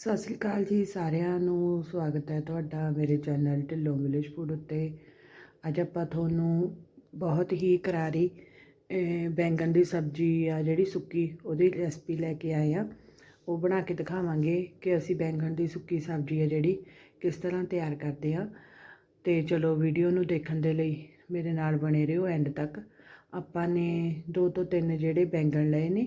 ਸਤਿ ਸ੍ਰੀ ਅਕਾਲ ਜੀ ਸਾਰਿਆਂ ਨੂੰ, ਸਵਾਗਤ ਹੈ ਤੁਹਾਡਾ ਮੇਰੇ ਚੈਨਲ ਢਿੱਲੋਂ ਵਿਲੇਜ ਫੂਡ ਉੱਤੇ। ਅੱਜ ਆਪਾਂ ਤੁਹਾਨੂੰ ਬਹੁਤ ਹੀ ਕਰਾਰੀ ਬੈਂਗਣ ਦੀ ਸਬਜ਼ੀ ਆ ਜਿਹੜੀ ਸੁੱਕੀ ਉਹਦੀ ਰੈਸਪੀ ਲੈ ਕੇ ਆਏ ਆ ਉਹ ਬਣਾ ਕੇ ਦਿਖਾਵਾਂਗੇ ਕਿ ਅਸੀਂ ਬੈਂਗਣ ਦੀ ਸੁੱਕੀ ਸਬਜ਼ੀ ਆ ਜਿਹੜੀ ਕਿਸ ਤਰ੍ਹਾਂ ਤਿਆਰ ਕਰਦੇ ਆ ਤੇ ਚਲੋ ਵੀਡੀਓ ਨੂੰ ਦੇਖਣ ਦੇ ਲਈ ਮੇਰੇ ਨਾਲ ਬਣੇ ਰਹੋ ਐਂਡ ਤੱਕ। ਆਪਾਂ ਨੇ ਦੋ ਤੋਂ ਤਿੰਨ ਜਿਹੜੇ ਬੈਂਗਣ ਲਏ ਨੇ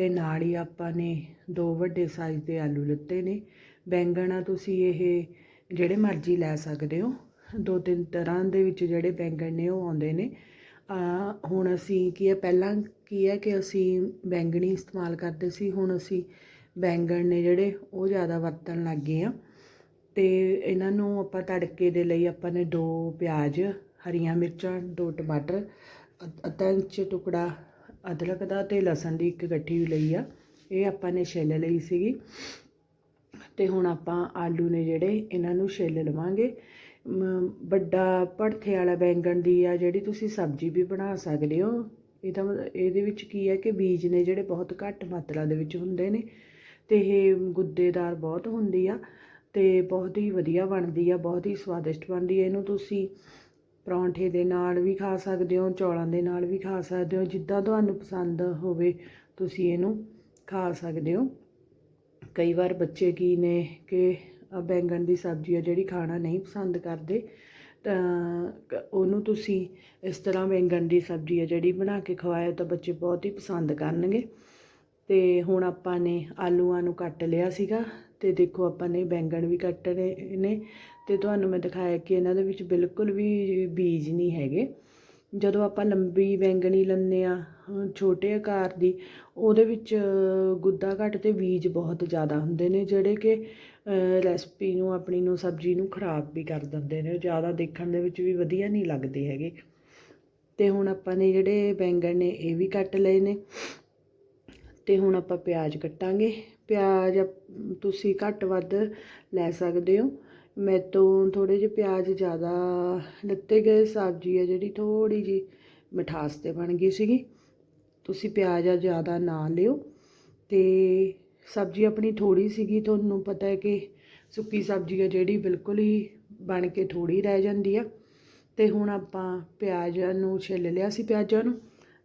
ਤੇ ਨਾਲ ਹੀ ਆਪਾਂ ਨੇ ਦੋ ਵੱਡੇ ਸਾਈਜ਼ ਦੇ ਆਲੂ ਲਿੱਤੇ ਨੇ। ਬੈਂਗਣ ਆ ਤੁਸੀਂ ਇਹ ਜਿਹੜੇ ਮਰਜ਼ੀ ਲੈ ਸਕਦੇ ਹੋ। ਦੋ ਤਿੰਨ ਤਰ੍ਹਾਂ ਦੇ ਵਿੱਚ ਜਿਹੜੇ ਬੈਂਗਣ ਨੇ ਉਹ ਆਉਂਦੇ ਨੇ। ਹੁਣ ਅਸੀਂ ਕੀ ਹੈ ਪਹਿਲਾਂ ਕੀ ਹੈ ਕਿ ਅਸੀਂ ਬੈਂਗਣੀ ਇਸਤੇਮਾਲ ਕਰਦੇ ਸੀ, ਹੁਣ ਅਸੀਂ ਬੈਂਗਣ ਨੇ ਜਿਹੜੇ ਉਹ ਜ਼ਿਆਦਾ ਵਰਤਣ ਲੱਗ ਗਏ ਆ ਤੇ ਇਹਨਾਂ ਨੂੰ ਆਪਾਂ ਤੜਕੇ ਦੇ ਲਈ ਆਪਾਂ ਨੇ ਦੋ ਪਿਆਜ਼, ਹਰੀਆਂ ਮਿਰਚਾਂ, ਦੋ ਟਮਾਟਰ ਅ- ਅੱਧਾ ਇੰਚ ਟੁਕੜਾ ਅਦਰਕ ਦਾ ਤੇ ਲਸਣ ਦੀ ਇੱਕ ਗੱਠੀ ਵੀ ਲਈ ਆ। ਇਹ ਆਪਾਂ ਨੇ ਛਿੱਲ ਲਈ ਸੀਗੀ। ਤੇ ਹੁਣ ਆਪਾਂ ਆਲੂ ਨੇ ਜਿਹੜੇ ਇਹਨਾਂ ਨੂੰ ਛਿੱਲ ਲਵਾਂਗੇ। ਵੱਡਾ ਭੜਥੇ ਵਾਲਾ ਬੈਂਗਣ ਦੀ ਆ ਜਿਹੜੀ ਤੁਸੀਂ ਸਬਜ਼ੀ ਵੀ ਬਣਾ ਸਕਦੇ ਹੋ। ਇਹਦਾ ਇਹਦੇ ਵਿੱਚ ਕੀ ਹੈ ਕਿ ਬੀਜ ਨੇ ਜਿਹੜੇ ਬਹੁਤ ਘੱਟ ਮਾਤਰਾ ਦੇ ਵਿੱਚ ਹੁੰਦੇ ਨੇ। ਤੇ ਇਹ ਗੁੱਦੇਦਾਰ ਬਹੁਤ ਹੁੰਦੀ ਆ। ਤੇ ਬਹੁਤ ਹੀ ਵਧੀਆ ਬਣਦੀ ਆ, ਬਹੁਤ ਹੀ ਸਵਾਦਿਸ਼ਟ ਬਣਦੀ ਆ। ਇਹਨੂੰ ਤੁਸੀਂ ਪਰੌਂਠੇ ਦੇ ਨਾਲ ਵੀ ਖਾ ਸਕਦੇ ਹੋ, ਚੌਲਾਂ ਦੇ ਨਾਲ ਵੀ ਖਾ ਸਕਦੇ ਹੋ, ਜਿੱਦਾਂ ਤੁਹਾਨੂੰ ਪਸੰਦ ਹੋਵੇ ਤੁਸੀਂ ਇਹਨੂੰ ਖਾ ਸਕਦੇ ਹੋ। ਕਈ ਵਾਰ ਬੱਚੇ ਕੀ ਨੇ ਕਿ ਬੈਂਗਣ ਦੀ ਸਬਜ਼ੀ ਆ ਜਿਹੜੀ ਖਾਣਾ ਨਹੀਂ ਪਸੰਦ ਕਰਦੇ, ਤਾਂ ਉਹਨੂੰ ਤੁਸੀਂ ਇਸ ਤਰ੍ਹਾਂ ਬੈਂਗਣ ਦੀ ਸਬਜ਼ੀ ਆ ਜਿਹੜੀ ਬਣਾ ਕੇ ਖਵਾਇਆ ਤਾਂ ਬੱਚੇ ਬਹੁਤ ਹੀ ਪਸੰਦ ਕਰਨਗੇ। ਤੇ ਹੁਣ ਆਪਾਂ ਨੇ ਆਲੂਆਂ ਨੂੰ ਕੱਟ ਲਿਆ ਸੀਗਾ ਤੇ ਦੇਖੋ ਆਪਾਂ ਨੇ ਬੈਂਗਣ ਵੀ ਕੱਟ ਲਏ ਨੇ ਤੇ ਤੁਹਾਨੂੰ ਮੈਂ ਦਿਖਾਇਆ ਕਿ ਇਹਨਾਂ ਦੇ ਵਿੱਚ ਬਿਲਕੁਲ ਵੀ ਬੀਜ ਨਹੀਂ ਹੈਗੇ। ਜਦੋਂ ਆਪਾਂ ਲੰਬੀ ਬੈਂਗਣੀ ਲੈਂਦੇ ਆ ਛੋਟੇ ਆਕਾਰ ਦੀ, ਉਹਦੇ ਵਿੱਚ ਗੁੱਦਾ ਘੱਟ ਤੇ ਬੀਜ ਬਹੁਤ ਜ਼ਿਆਦਾ ਹੁੰਦੇ ਨੇ, ਜਿਹੜੇ ਕਿ ਰੈਸਪੀ ਨੂੰ, ਆਪਣੀ ਨੂੰ, ਸਬਜ਼ੀ ਨੂੰ ਖਰਾਬ ਵੀ ਕਰ ਦਿੰਦੇ ਨੇ, ਜ਼ਿਆਦਾ ਦੇਖਣ ਦੇ ਵਿੱਚ ਵੀ ਵਧੀਆ ਨਹੀਂ ਲੱਗਦੇ ਹੈਗੇ। ਤੇ ਹੁਣ ਆਪਾਂ ਨੇ ਜਿਹੜੇ ਬੈਂਗਣ ਨੇ, ਇਹ ਵੀ ਕੱਟ ਲਏ ਨੇ। ਤੇ ਹੁਣ ਆਪਾਂ ਪਿਆਜ਼ ਕੱਟਾਂਗੇ। ਪਿਆਜ਼ ਤੁਸੀਂ ਘੱਟ ਵੱਧ ਲੈ ਸਕਦੇ ਹੋ। ਮੇਰੇ ਤੋਂ ਥੋੜ੍ਹੇ ਜਿਹੇ ਪਿਆਜ਼ ਜ਼ਿਆਦਾ ਲਿੱਤੇ ਗਏ, ਸਬਜ਼ੀ ਹੈ ਜਿਹੜੀ ਥੋੜ੍ਹੀ ਜੀ ਮਿਠਾਸ ਤੇ ਬਣ ਗਈ ਸੀਗੀ। ਤੁਸੀਂ ਪਿਆਜ਼ ਆ ਜ਼ਿਆਦਾ ਨਾ ਲਿਓ। ਤੇ ਸਬਜ਼ੀ ਆਪਣੀ ਥੋੜੀ ਸੀਗੀ, ਤੁਹਾਨੂੰ ਪਤਾ ਹੈ ਕਿ ਸੁੱਕੀ ਸਬਜ਼ੀ ਹੈ ਜਿਹੜੀ ਬਿਲਕੁਲ ਹੀ ਬਣ ਕੇ ਥੋੜੀ ਰਹਿ ਜਾਂਦੀ ਆ। ਤੇ ਹੁਣ ਆਪਾਂ ਪਿਆਜ਼ ਨੂੰ ਛਿੱਲ ਲਿਆ ਸੀ, ਪਿਆਜ਼ਾਂ ਨੂੰ।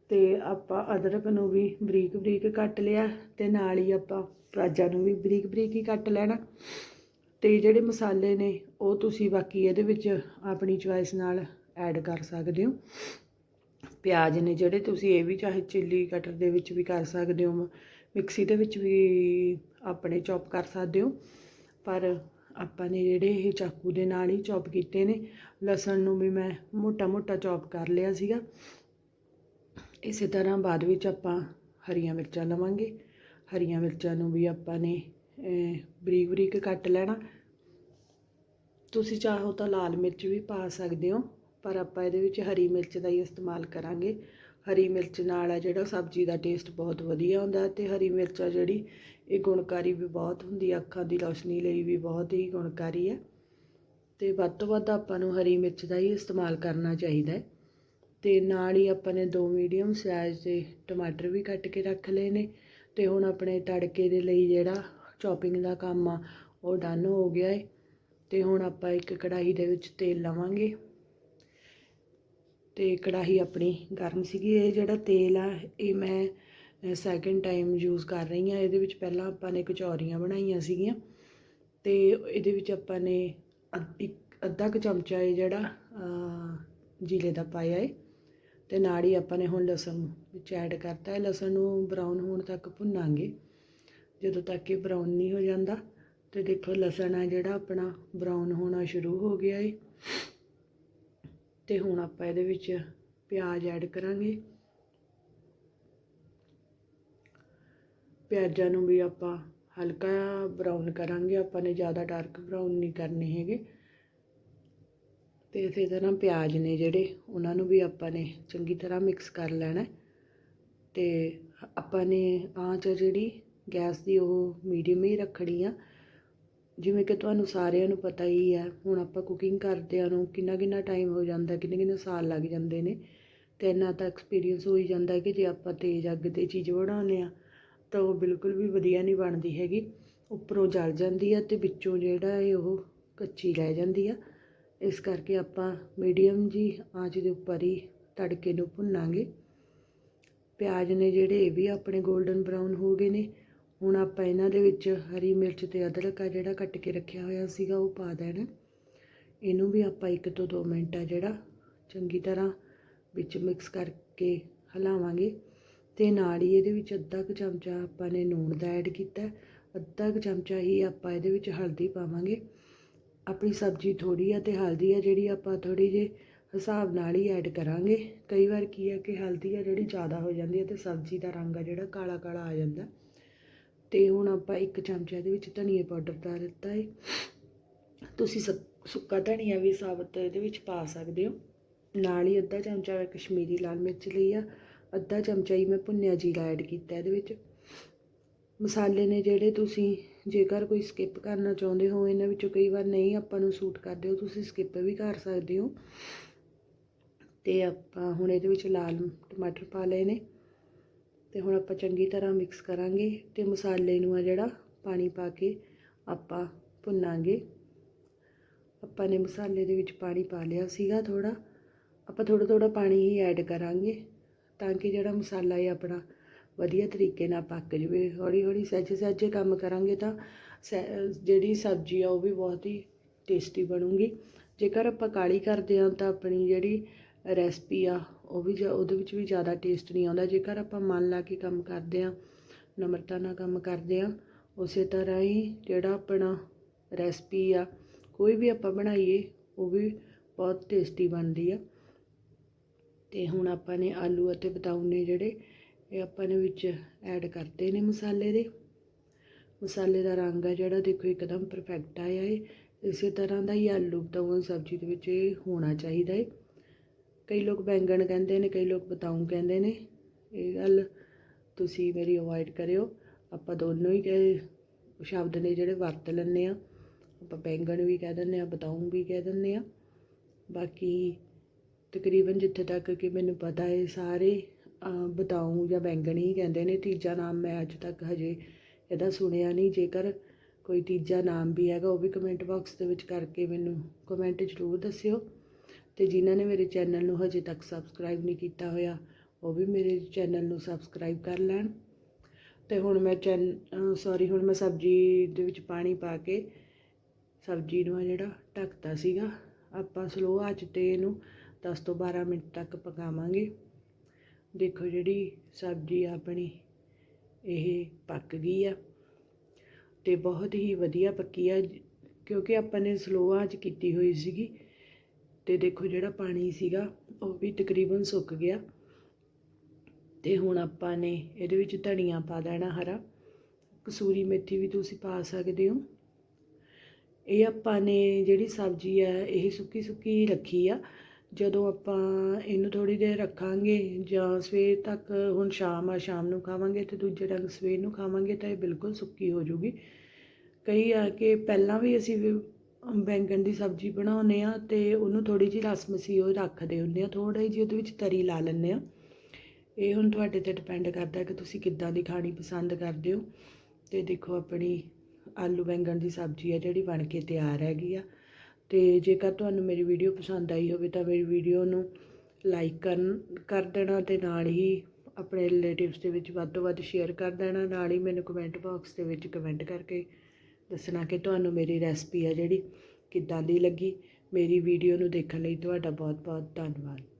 ਤੇ ਆਪਾਂ ਅਦਰਕ ਨੂੰ ਵੀ ਬਰੀਕ ਬਰੀਕ ਕੱਟ ਲਿਆ ਤੇ ਨਾਲ ਹੀ ਆਪਾਂ ਪਿਆਜ਼ਾਂ ਨੂੰ ਵੀ ਬਰੀਕ ਬਰੀਕ ਹੀ ਕੱਟ ਲੈਣਾ। ਤੇ ਜਿਹੜੇ ਮਸਾਲੇ ਨੇ, ਉਹ ਤੁਸੀਂ ਬਾਕੀ ਇਹਦੇ ਵਿੱਚ ਆਪਣੀ ਚੁਆਇਸ ਨਾਲ ਐਡ ਕਰ ਸਕਦੇ ਹੋ। ਪਿਆਜ਼ ਨੇ ਜਿਹੜੇ ਤੁਸੀਂ ਇਹ ਵੀ ਚਾਹੇ ਚਿੱਲੀ ਕਟਰ ਦੇ ਵਿੱਚ ਵੀ ਕਰ ਸਕਦੇ ਹੋ ਮਿਕਸੀ ਦੇ ਵਿੱਚ ਵੀ ਆਪਣੇ ਚੌਪ ਕਰ ਸਕਦੇ ਹੋ। ਪਰ ਆਪਾਂ ਨੇ ਜਿਹੜੇ ਇਹ ਚਾਕੂ ਦੇ ਨਾਲ ਹੀ ਚੌਪ ਕੀਤੇ ਨੇ, ਲਸਣ ਨੂੰ ਵੀ ਮੈਂ ਮੋਟਾ ਮੋਟਾ ਚੌਪ ਕਰ ਲਿਆ ਸੀਗਾ। ਇਸੇ ਤਰ੍ਹਾਂ ਬਾਅਦ ਵਿੱਚ ਆਪਾਂ ਹਰੀਆਂ ਮਿਰਚਾਂ ਲਵਾਂਗੇ। ਹਰੀਆਂ ਮਿਰਚਾਂ ਨੂੰ ਵੀ ਆਪਾਂ ਨੇ ਬਰੀਕ ਬਰੀਕ ਕੱਟ ਲੈਣਾ। ਤੁਸੀਂ ਚਾਹੋ ਤਾਂ ਲਾਲ ਮਿਰਚ ਵੀ ਪਾ ਸਕਦੇ ਹੋ, ਪਰ ਆਪਾਂ ਇਹਦੇ ਵਿੱਚ ਹਰੀ ਮਿਰਚ ਦਾ ਹੀ ਇਸਤੇਮਾਲ ਕਰਾਂਗੇ। ਹਰੀ ਮਿਰਚ ਨਾਲ ਆ ਜਿਹੜਾ ਸਬਜ਼ੀ ਦਾ ਟੇਸਟ ਬਹੁਤ ਵਧੀਆ ਹੁੰਦਾ ਤੇ ਹਰੀ ਮਿਰਚ ਆ ਜਿਹੜੀ ਇਹ ਗੁਣਕਾਰੀ ਵੀ ਬਹੁਤ ਹੁੰਦੀ ਆ ਅੱਖਾਂ ਦੀ ਰੌਸ਼ਨੀ ਲਈ ਵੀ ਬਹੁਤ ਹੀ ਗੁਣਕਾਰੀ ਹੈ। ਤੇ ਵੱਧ ਤੋਂ ਵੱਧ ਆਪਾਂ ਨੂੰ ਹਰੀ ਮਿਰਚ ਦਾ ਹੀ ਇਸਤੇਮਾਲ ਕਰਨਾ ਚਾਹੀਦਾ ਹੈ। ਅਤੇ ਨਾਲ ਹੀ ਆਪਾਂ ਨੇ ਦੋ ਮੀਡੀਅਮ ਸਾਈਜ਼ ਦੇ ਟਮਾਟਰ ਵੀ ਕੱਟ ਕੇ ਰੱਖ ਲਏ ਨੇ ਅਤੇ ਹੁਣ ਆਪਣੇ ਤੜਕੇ ਦੇ ਲਈ ਜਿਹੜਾ ਚੌਪਿੰਗ ਦਾ ਕੰਮ ਆ ਉਹ ਡਨ ਹੋ ਗਿਆ ਏ। ਅਤੇ ਹੁਣ ਆਪਾਂ ਇੱਕ ਕੜਾਹੀ ਦੇ ਵਿੱਚ ਤੇਲ ਲਵਾਂਗੇ। ਅਤੇ ਕੜਾਹੀ ਆਪਣੀ ਗਰਮ ਸੀਗੀ ਇਹ ਜਿਹੜਾ ਤੇਲ ਆ ਇਹ ਮੈਂ ਸੈਕਿੰਡ ਟਾਈਮ ਯੂਜ਼ ਕਰ ਰਹੀ ਹਾਂ। ਇਹਦੇ ਵਿੱਚ ਪਹਿਲਾਂ ਆਪਾਂ ਨੇ ਕਚੌਰੀਆਂ ਬਣਾਈਆਂ ਸੀਗੀਆਂ। ਅਤੇ ਇਹਦੇ ਵਿੱਚ ਆਪਾਂ ਨੇ ਅੱਧ- ਇੱਕ ਅੱਧਾ ਕੁ ਚਮਚਾ ਇਹ ਜਿਹੜਾ ਅਹ, ਜੀਰੇ ਦਾ ਪਾਇਆ ਹੈ ਅਤੇ ਨਾਲ ਹੀ ਆਪਾਂ ਨੇ ਹੁਣ ਲਸਣ ਵਿੱਚ ਐਡ ਕਰਤਾ ਹੈ। ਲਸਣ ਨੂੰ ਬਰਾਊਨ ਹੋਣ ਤੱਕ ਭੁੰਨਾਂਗੇ। ਜਦੋਂ ਤੱਕ ਕਿ ਬਰਾਊਨ ਨਹੀਂ ਹੋ ਜਾਂਦਾ, ਤੇ ਦੇਖੋ ਲਸਣ ਆ ਜਿਹੜਾ ਆਪਣਾ ਬਰਾਊਨ ਹੋਣਾ ਸ਼ੁਰੂ ਹੋ ਗਿਆ ਏ। ਤੇ ਹੁਣ ਆਪਾਂ ਇਹਦੇ ਵਿੱਚ ਪਿਆਜ਼ ਐਡ ਕਰਾਂਗੇ। ਪਿਆਜ਼ਾਂ ਨੂੰ ਵੀ ਆਪਾਂ ਹਲਕਾ ਬਰਾਊਨ ਕਰਾਂਗੇ। ਆਪਾਂ ਨੇ ਜ਼ਿਆਦਾ ਡਾਰਕ ਬਰਾਊਨ ਨਹੀਂ ਕਰਨੇ ਹੈਗੇ। ਤੇ ਇਸੇ ਤਰ੍ਹਾਂ ਪਿਆਜ਼ ਨੇ ਜਿਹੜੇ, ਉਹਨਾਂ ਨੂੰ ਵੀ ਆਪਾਂ ਨੇ ਚੰਗੀ ਤਰ੍ਹਾਂ ਮਿਕਸ ਕਰ ਲੈਣਾ ਹੈ। ਤੇ ਆਪਾਂ ਨੇ ਆਂਚ ਜਿਹੜੀ ਗੈਸ ਦੀ ਉਹ ਮੀਡੀਅਮ ਹੀ ਰੱਖਣੀ ਆ। ਜਿਵੇਂ ਕਿ ਤੁਹਾਨੂੰ ਸਾਰਿਆਂ ਨੂੰ ਪਤਾ ਹੀ ਹੈ, ਹੁਣ ਆਪਾਂ ਕੁਕਿੰਗ ਕਰਦਿਆਂ ਨੂੰ ਕਿੰਨਾ ਕਿੰਨਾ ਟਾਈਮ ਹੋ ਜਾਂਦਾ, ਕਿੰਨੇ ਕਿੰਨੇ ਸਾਲ ਲੱਗ ਜਾਂਦੇ ਨੇ। ਤੇ ਇੰਨਾ ਤਾਂ ਐਕਸਪੀਰੀਅੰਸ ਹੋ ਹੀ ਜਾਂਦਾ ਕਿ ਜੇ ਆਪਾਂ ਤੇਜ਼ ਅੱਗ ਤੇ ਚੀਜ਼ ਬਣਾਉਂਦੇ ਆ ਤਾਂ ਉਹ ਬਿਲਕੁਲ ਵੀ ਵਧੀਆ ਨਹੀਂ ਬਣਦੀ ਹੈਗੀ। ਉੱਪਰੋਂ ਜਲ ਜਾਂਦੀ ਆ ਤੇ ਵਿੱਚੋਂ ਜਿਹੜਾ ਹੈ ਉਹ ਕੱਚੀ ਰਹਿ ਜਾਂਦੀ ਆ। ਇਸ ਕਰਕੇ ਆਪਾਂ ਮੀਡੀਅਮ ਜੀ ਆਂਚ ਦੇ ਉੱਪਰ ਹੀ ਤੜਕੇ ਨੂੰ ਭੁੰਨਾਂਗੇ। ਪਿਆਜ਼ ਨੇ ਜਿਹੜੇ ਇਹ ਵੀ ਆਪਣੇ 골ਡਨ ਬਰਾਊਨ ਹੋ ਗਏ ਨੇ, ਹੁਣ ਆਪਾਂ ਇਹਨਾਂ ਦੇ ਵਿੱਚ ਹਰੀ ਮਿਰਚ ਤੇ ਅਦਰਕ ਆ ਜਿਹੜਾ ਕੱਟ ਕੇ ਰੱਖਿਆ ਹੋਇਆ ਸੀਗਾ ਉਹ ਪਾ ਦੇਣਾ। ਇਹਨੂੰ ਵੀ ਆਪਾਂ ਇੱਕ ਤੋਂ 2 ਮਿੰਟ ਆ ਜਿਹੜਾ ਚੰਗੀ ਤਰ੍ਹਾਂ ਵਿੱਚ ਮਿਕਸ ਕਰਕੇ ਹਿਲਾਵਾਂਗੇ ਤੇ ਨਾਲ ਹੀ ਇਹਦੇ ਵਿੱਚ ਅੱਧਾ ਕੁ ਚਮਚਾ ਆਪਾਂ ਨੇ ਨੂਣ ਦਾ ਐਡ ਕੀਤਾ। ਅੱਧਾ ਕੁ ਚਮਚਾ ਹੀ ਆਪਾਂ ਇਹਦੇ ਵਿੱਚ ਹਲਦੀ ਪਾਵਾਂਗੇ। ਆਪਣੀ ਸਬਜ਼ੀ ਥੋੜ੍ਹੀ ਆ ਅਤੇ ਹਲਦੀ ਆ ਜਿਹੜੀ ਆਪਾਂ ਥੋੜ੍ਹੀ ਜਿਹੀ ਹਿਸਾਬ ਨਾਲ ਹੀ ਐਡ ਕਰਾਂਗੇ। ਕਈ ਵਾਰ ਕੀ ਆ ਕਿ ਹਲਦੀ ਆ ਜਿਹੜੀ ਜ਼ਿਆਦਾ ਹੋ ਜਾਂਦੀ ਹੈ ਅਤੇ ਸਬਜ਼ੀ ਦਾ ਰੰਗ ਆ ਜਿਹੜਾ ਕਾਲਾ ਕਾਲਾ ਆ ਜਾਂਦਾ। ਅਤੇ ਹੁਣ ਆਪਾਂ ਇੱਕ ਚਮਚਾ ਇਹਦੇ ਵਿੱਚ ਧਨੀਏ ਪਾਊਡਰ ਪਾ ਦਿੱਤਾ ਹੈ ਤੁਸੀਂ ਸੁ- ਸੁੱਕਾ ਧਨੀਆ ਵੀ ਸਾਬਤ ਇਹਦੇ ਵਿੱਚ ਪਾ ਸਕਦੇ ਹੋ। ਨਾਲ ਹੀ ਅੱਧਾ ਚਮਚਾ ਮੈਂ ਕਸ਼ਮੀਰੀ ਲਾਲ ਮਿਰਚ ਲਈ ਆ। ਅੱਧਾ ਚਮਚਾ ਹੀ ਮੈਂ ਭੁੰਨਿਆ ਜੀਰਾ ਐਡ ਕੀਤਾ ਇਹਦੇ ਵਿੱਚ। ਮਸਾਲੇ ਨੇ ਜਿਹੜੇ ਤੁਸੀਂ ਜੇਕਰ ਕੋਈ ਸਕਿੱਪ ਕਰਨਾ ਚਾਹੁੰਦੇ ਹੋ, ਇਹਨਾਂ ਵਿੱਚੋਂ ਕਈ ਵਾਰ ਨਹੀਂ ਆਪਾਂ ਨੂੰ ਸੂਟ ਕਰਦੇ ਹੋ ਤੁਸੀਂ ਸਕਿੱਪ ਵੀ ਕਰ ਸਕਦੇ ਹੋ। ਤੇ ਆਪਾਂ ਹੁਣ ਇਹਦੇ ਵਿੱਚ ਲਾਲ ਟਮਾਟਰ ਪਾ ਲਏ ਨੇ। ਤੇ ਹੁਣ ਆਪਾਂ ਚੰਗੀ ਤਰ੍ਹਾਂ ਮਿਕਸ ਕਰਾਂਗੇ ਤੇ ਮਸਾਲੇ ਨੂੰ ਆ ਜਿਹੜਾ ਪਾਣੀ ਪਾ ਕੇ ਆਪਾਂ ਭੁੰਨਾਂਗੇ। ਆਪਾਂ ਨੇ ਮਸਾਲੇ ਦੇ ਵਿੱਚ ਪਾਣੀ ਪਾ ਲਿਆ ਸੀਗਾ ਥੋੜਾ ਆਪਾਂ ਥੋੜਾ ਥੋੜਾ ਪਾਣੀ ਹੀ ਐਡ ਕਰਾਂਗੇ ਤਾਂ ਕਿ ਜਿਹੜਾ ਮਸਾਲਾ ਹੈ ਆਪਣਾ ਵਧੀਆ ਤਰੀਕੇ ਨਾਲ ਪੱਕ ਜਾਵੇ ਹੌਲੀ ਹੌਲੀ ਸਹਿਜੇ ਸਹਿਜੇ ਕੰਮ ਕਰਾਂਗੇ ਤਾਂ ਸਹਿ- ਜਿਹੜੀ ਸਬਜ਼ੀ ਆ ਉਹ ਵੀ ਬਹੁਤ ਹੀ ਟੇਸਟੀ ਬਣੂਗੀ। ਜੇਕਰ ਆਪਾਂ ਕਾਲੀ ਕਰਦੇ ਹਾਂ ਤਾਂ ਆਪਣੀ ਜਿਹੜੀ ਰੈਸਪੀ ਆ, ਉਹ ਵੀ ਜ- ਉਹਦੇ ਵਿੱਚ ਵੀ ਜ਼ਿਆਦਾ ਟੇਸਟ ਨਹੀਂ ਆਉਂਦਾ। ਜੇਕਰ ਆਪਾਂ ਮਨ ਲਾ ਕੇ ਕੰਮ ਕਰਦੇ ਹਾਂ, ਨਮਰਤਾ ਨਾਲ ਕੰਮ ਕਰਦੇ ਹਾਂ, ਉਸੇ ਤਰ੍ਹਾਂ ਹੀ ਜਿਹੜਾ ਆਪਣਾ ਰੈਸਪੀ ਆ, ਕੋਈ ਵੀ ਆਪਾਂ ਬਣਾਈਏ, ਉਹ ਵੀ ਬਹੁਤ ਟੇਸਟੀ ਬਣਦੀ ਆ। ਤੇ ਹੁਣ ਆਪਾਂ ਨੇ ਆਲੂ ਅਤੇ ਬਤਾਉ ਨੇ ਜਿਹੜੇ ਇਹ ਆਪਾਂ ਨੇ ਵਿੱਚ ਐਡ ਕਰਤੇ ਨੇ ਮਸਾਲੇ ਦੇ। ਮਸਾਲੇ ਦਾ ਰੰਗ ਆ ਜਿਹੜਾ, ਦੇਖੋ ਇੱਕਦਮ ਪਰਫੈਕਟ ਆਇਆ ਹੈ ਇਸੇ ਤਰ੍ਹਾਂ ਦਾ ਹੀ ਆਲੂ ਬਤਾਉ ਸਬਜ਼ੀ ਦੇ ਵਿੱਚ ਇਹ ਹੋਣਾ ਚਾਹੀਦਾ ਹੈ ਕਈ ਲੋਕ ਬੈਂਗਣ ਕਹਿੰਦੇ ਨੇ, ਕਈ ਲੋਕ ਬਤਾਉ ਕਹਿੰਦੇ ਨੇ। ਇਹ ਗੱਲ ਤੁਸੀਂ ਮੇਰੀ ਅਵੋਇਡ ਕਰਿਓ। ਆਪਾਂ ਦੋਨੋਂ ਹੀ ਕਹੇ, ਸ਼ਬਦ ਨੇ ਜਿਹੜੇ ਵਰਤ ਲੈਂਦੇ ਆ। ਆਪਾਂ ਬੈਂਗਣ ਵੀ ਕਹਿ ਦਿੰਦੇ ਆ ਬਤਾਉ ਵੀ ਕਹਿ ਦਿੰਦੇ ਆ। ਬਾਕੀ ਤਕਰੀਬਨ ਜਿੱਥੇ ਤੱਕ ਕਿ ਮੈਨੂੰ ਪਤਾ ਹੈ ਸਾਰੇ ਬਤਾਊ ਜਾਂ ਬੈਂਗਣੀ ਕਹਿੰਦੇ ਨੇ, ਤੀਜਾ ਨਾਮ ਮੈਂ ਅੱਜ ਤੱਕ ਹਜੇ ਇਹਦਾ ਸੁਣਿਆ ਨਹੀਂ, ਜੇਕਰ ਕੋਈ ਤੀਜਾ ਨਾਮ ਵੀ ਹੈਗਾ, ਉਹ ਵੀ ਕਮੈਂਟ ਬਾਕਸ ਦੇ ਵਿੱਚ ਕਰਕੇ ਮੈਨੂੰ ਕਮੈਂਟ ਜ਼ਰੂਰ ਦੱਸਿਓ। ਤੇ ਜਿਨ੍ਹਾਂ ਨੇ ਮੇਰੇ ਚੈਨਲ ਨੂੰ ਹਜੇ ਤੱਕ ਸਬਸਕ੍ਰਾਈਬ ਨਹੀਂ ਕੀਤਾ ਹੋਇਆ, ਉਹ ਵੀ ਮੇਰੇ ਚੈਨਲ ਨੂੰ ਸਬਸਕ੍ਰਾਈਬ ਕਰ ਲੈਣ। ਤੇ ਹੁਣ ਮੈਂ ਚੈਨ ਸੌਰੀ ਹੁਣ ਮੈਂ ਸਬਜ਼ੀ ਦੇ ਵਿੱਚ ਪਾਣੀ ਪਾ ਕੇ ਸਬਜ਼ੀ ਨੂੰ ਜਿਹੜਾ ਢੱਕਤਾ ਸੀਗਾ, ਆਪਾਂ ਸਲੋ ਆਂਚ ਤੇ ਇਹਨੂੰ 10 ਤੋਂ 12 ਮਿੰਟ ਤੱਕ ਪਕਾਵਾਂਗੇ। ਦੇਖੋ ਜਿਹੜੀ ਸਬਜ਼ੀ ਆਪਣੀ ਇਹ ਪੱਕ ਗਈ ਆ ਤੇ ਬਹੁਤ ਹੀ ਵਧੀਆ ਪੱਕੀ ਆ, ਕਿਉਂਕਿ ਆਪਾਂ ਨੇ ਸਲੋ ਆਂਚ ਕੀਤੀ ਹੋਈ ਸੀਗੀ ਤੇ ਦੇਖੋ ਜਿਹੜਾ ਪਾਣੀ ਸੀਗਾ, ਉਹ ਵੀ ਤਕਰੀਬਨ ਸੁੱਕ ਗਿਆ। ਤੇ ਹੁਣ ਆਪਾਂ ਨੇ ਇਹਦੇ ਵਿੱਚ ਧਨੀਆ ਪਾ ਦੇਣਾ ਹਰਾ, ਕਸੂਰੀ ਮੇਥੀ ਵੀ ਤੁਸੀਂ ਪਾ ਸਕਦੇ ਹੋ। ਇਹ ਆਪਾਂ ਨੇ ਜਿਹੜੀ ਸਬਜ਼ੀ ਆ, ਇਹ ਸੁੱਕੀ ਸੁੱਕੀ ਰੱਖੀ ਆ। ਜਦੋਂ ਆਪਾਂ ਇਹਨੂੰ ਥੋੜੀ ਦੇਰ ਰੱਖਾਂਗੇ ਜਾਂ ਸਵੇਰ ਤੱਕ ਹੁਣ ਸ਼ਾਮ ਆ, ਸ਼ਾਮ ਨੂੰ ਖਾਵਾਂਗੇ ਤੇ ਦੂਜੇ ਦਿਨ ਸਵੇਰ ਨੂੰ ਖਾਵਾਂਗੇ ਤਾਂ ਇਹ ਬਿਲਕੁਲ ਸੁੱਕੀ ਹੋ ਜੂਗੀ। ਕਈ ਆ ਕਿ ਪਹਿਲਾਂ ਵੀ ਅਸੀਂ ਵੀ ਬੈਂਗਣ ਦੀ ਸਬਜ਼ੀ ਬਣਾਉਂਦੇ ਆ ਤੇ ਉਹਨੂੰ ਥੋੜੀ ਜਿਹੀ ਰਸਮਸੀ ਉਹ ਰੱਖਦੇ ਹੁੰਦੇ ਆ ਥੋੜੀ ਜਿਹੀ ਉਹਦੇ ਵਿੱਚ ਤਰੀ ਲਾ ਲੈਂਦੇ ਆ ਇਹ ਹੁਣ ਤੁਹਾਡੇ ਤੇ ਡਿਪੈਂਡ ਕਰਦਾ ਕਿ ਤੁਸੀਂ ਕਿੱਦਾਂ ਦੀ ਖਾਣੀ ਪਸੰਦ ਕਰਦੇ ਹੋ। ਤੇ ਦੇਖੋ ਆਪਣੀ ਆਲੂ ਬੈਂਗਣ ਦੀ ਸਬਜ਼ੀ ਆ ਜਿਹੜੀ ਬਣ ਕੇ ਤਿਆਰ ਹੈਗੀ ਆ। ਅਤੇ ਜੇਕਰ ਤੁਹਾਨੂੰ ਮੇਰੀ ਵੀਡੀਓ ਪਸੰਦ ਆਈ ਹੋਵੇ ਤਾਂ ਮੇਰੀ ਵੀਡੀਓ ਨੂੰ ਲਾਈਕ ਕਰਨ, ਕਰ ਦੇਣਾ ਅਤੇ ਨਾਲ ਹੀ ਆਪਣੇ ਰਿਲੇਟਿਵਸ ਦੇ ਵਿੱਚ ਵੱਧ ਤੋਂ ਵੱਧ ਸ਼ੇਅਰ ਕਰ ਦੇਣਾ, ਨਾਲ ਹੀ ਮੈਨੂੰ ਕਮੈਂਟ ਬਾਕਸ ਦੇ ਵਿੱਚ ਕਮੈਂਟ ਕਰਕੇ ਦੱਸਣਾ ਕਿ ਤੁਹਾਨੂੰ ਮੇਰੀ ਰੈਸਪੀ ਆ ਜਿਹੜੀ ਕਿੱਦਾਂ ਦੀ ਲੱਗੀ। ਮੇਰੀ ਵੀਡੀਓ ਨੂੰ ਦੇਖਣ ਲਈ ਤੁਹਾਡਾ ਬਹੁਤ ਬਹੁਤ ਧੰਨਵਾਦ।